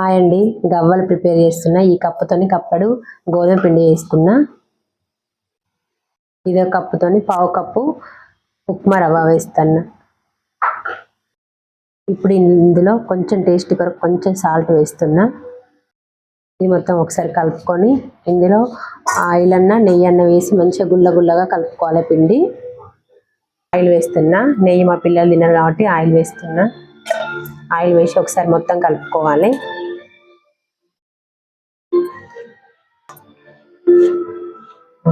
Hi అండి. గవ్వలు prepare చేస్తున్నా. ఈ కప్పుతోని కప్పడు గోధుమ పిండి వేసుకున్నా. ఇదో కప్పుతోని పావు కప్పు ఉప్మా రవ్వ వేస్తున్నా. ఇప్పుడు ఇందులో కొంచెం టేస్ట్ కొరకు కొంచెం సాల్ట్ వేస్తున్నా. ఇది మొత్తం ఒకసారి కలుపుకొని ఇందులో ఆయిల్ అన్న నెయ్యి అన్న వేసి మంచిగా గుల్ల గుల్లగా కలుపుకోవాలి పిండి. ఆయిల్ వేస్తున్నా. నెయ్యి మా పిల్లలు తిన్నారు కాబట్టి ఆయిల్ వేస్తున్నా. ఆయిల్ వేసి ఒకసారి మొత్తం కలుపుకోవాలి.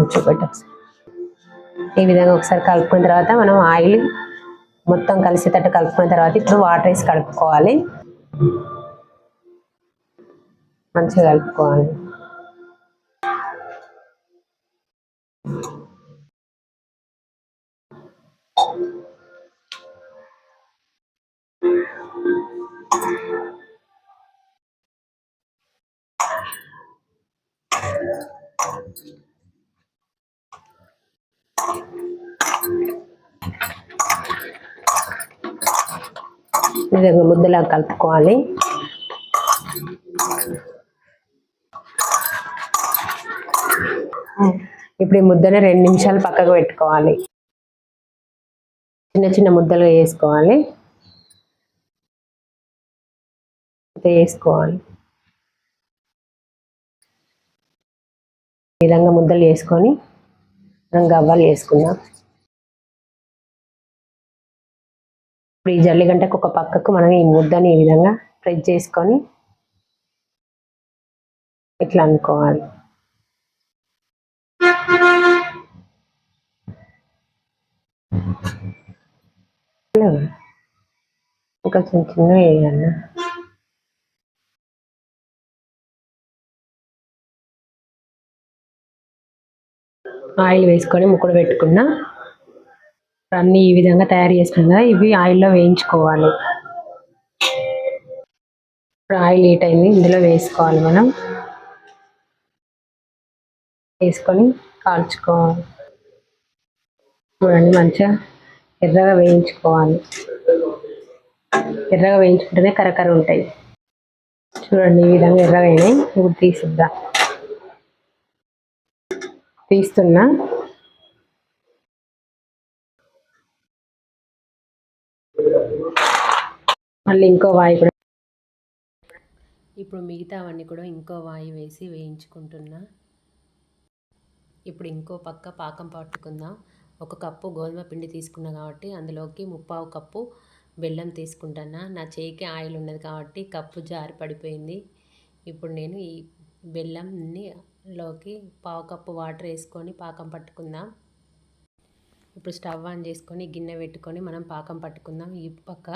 చూపెట్టు ఈ విధంగా ఒకసారి కలుపుకున్న తర్వాత మనం ఆయిల్ మొత్తం కలిసేటట్టు కలుపుకున్న తర్వాత ఇప్పుడు వాటర్ వేసి కలుపుకోవాలి. మంచిగా కలుపుకోవాలి. ఈ విధంగా ముద్దలా కలుపుకోవాలి. ఇప్పుడు ఈ ముద్దని రెండు నిమిషాలు పక్కకు పెట్టుకోవాలి. చిన్న చిన్న ముద్దలుగా వేసుకోవాలి. వేసుకోవాలి. ఈ విధంగా ముద్దలు వేసుకొని మనం గవ్వలు వేసుకుందాం ఇప్పుడు ఈ జల్లిగంటకు ఒక పక్కకు మనం ఈ ముద్దని ఈ విధంగా ప్రెస్ చేసుకొని ఇట్లా అనుకోవాలి. ఇంకా చిన్న చిన్న వేయాలన్నా ఆయిల్ వేసుకొని ముక్కడు పెట్టుకున్న. అన్నీ ఈ విధంగా తయారు చేసుకున్న ఇవి ఆయిల్లో వేయించుకోవాలి. ఇప్పుడు ఆయిల్ హీట్ అయింది ఇందులో వేసుకోవాలి మనం. వేసుకొని కాల్చుకోవాలి. చూడండి మంచిగా ఎర్రగా వేయించుకోవాలి. ఎర్రగా వేయించుకుంటేనే కరకర ఉంటాయి. చూడండి ఈ విధంగా ఎర్రగా అయినాయి. ఇప్పుడు తీసిద్దాం. తీస్తున్నా. మళ్ళీ ఇంకో వాయి కూడా. ఇప్పుడు మిగతావన్నీ కూడా ఇంకో వాయి వేసి వేయించుకుంటున్నా. ఇప్పుడు ఇంకో పక్క పాకం పట్టుకుందాం. ఒక కప్పు గోధుమ పిండి తీసుకున్నా కాబట్టి అందులోకి ముప్పావు కప్పు బెల్లం తీసుకుంటున్నా. నా చేయికి ఆయిల్ ఉన్నది కాబట్టి కప్పు జారి పడిపోయింది. ఇప్పుడు నేను ఈ బెల్లంని లోకి పావు కప్పు వాటర్ వేసుకొని పాకం పట్టుకుందాం. ఇప్పుడు స్టవ్ ఆన్ చేసుకొని గిన్నె పెట్టుకొని మనం పాకం పట్టుకుందాం. ఈ పక్క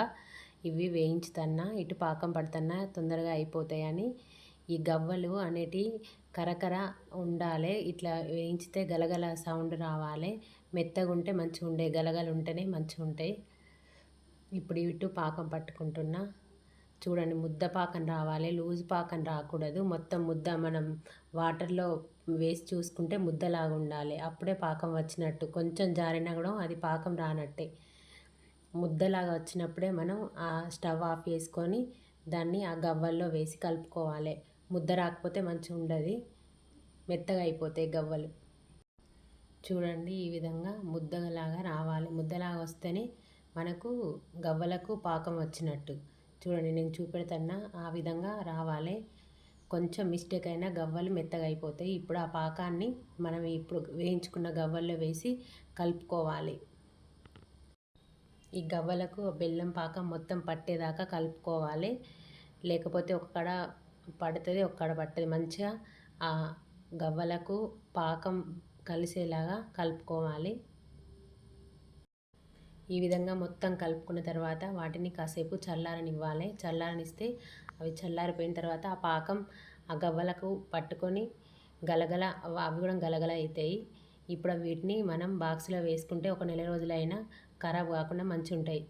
ఇవి వేయించుతన్నా ఇటు పాకం పడుతున్నా తొందరగా అయిపోతాయని. ఈ గవ్వలు అనేటి కరకర ఉండాలి ఇట్లా వేయించితే గలగల సౌండ్ రావాలి. మెత్తగా ఉంటే మంచిగా ఉండే గలగలు ఉంటేనే మంచిగా ఉంటాయి. ఇప్పుడు ఇటు పాకం పట్టుకుంటున్నా. చూడండి ముద్ద పాకం రావాలి లూజ్ పాకం రాకూడదు. మొత్తం ముద్ద మనం వాటర్లో వేసి చూసుకుంటే ముద్దలాగా ఉండాలి. అప్పుడే పాకం వచ్చినట్టు. కొంచెం జారినా కూడా అది పాకం రానట్టే. ముద్దలాగా వచ్చినప్పుడే మనం ఆ స్టవ్ ఆఫ్ చేసుకొని దాన్ని ఆ గవ్వల్లో వేసి కలుపుకోవాలి. ముద్ద రాకపోతే మంచిగా ఉండదు. మెత్తగా అయిపోతాయి గవ్వలు. చూడండి ఈ విధంగా ముద్దలాగా రావాలి. ముద్దలాగా వస్తేనే మనకు గవ్వలకు పాకం వచ్చినట్టు. చూడండి నేను చూపెడతన్నా ఆ విధంగా రావాలి. కొంచెం మిస్టేక్ అయినా గవ్వలు మెత్తగా అయిపోతాయి. ఇప్పుడు ఆ పాకాన్ని మనం ఇప్పుడు వేయించుకున్న గవ్వల్లో వేసి కలుపుకోవాలి. ఈ గవ్వలకు బెల్లం పాకం మొత్తం పట్టేదాకా కలుపుకోవాలి. లేకపోతే ఒక్కడ పడుతుంది ఒక్కడ పట్టదు. మంచిగా ఆ గవ్వలకు పాకం కలిసేలాగా కలుపుకోవాలి. ఈ విధంగా మొత్తం కలుపుకున్న తర్వాత వాటిని కాసేపు చల్లారనివ్వాలి. చల్లారనిస్తే అవి చల్లారిపోయిన తర్వాత ఆ పాకం ఆ గవ్వలకు పట్టుకొని గలగల అవి కూడా గలగల అవుతాయి ఇప్పుడు వీటిని మనం బాక్స్లో వేసుకుంటే ఒక నెల రోజులైనా ఖరాబ్ కాకుండా మంచి ఉంటాయి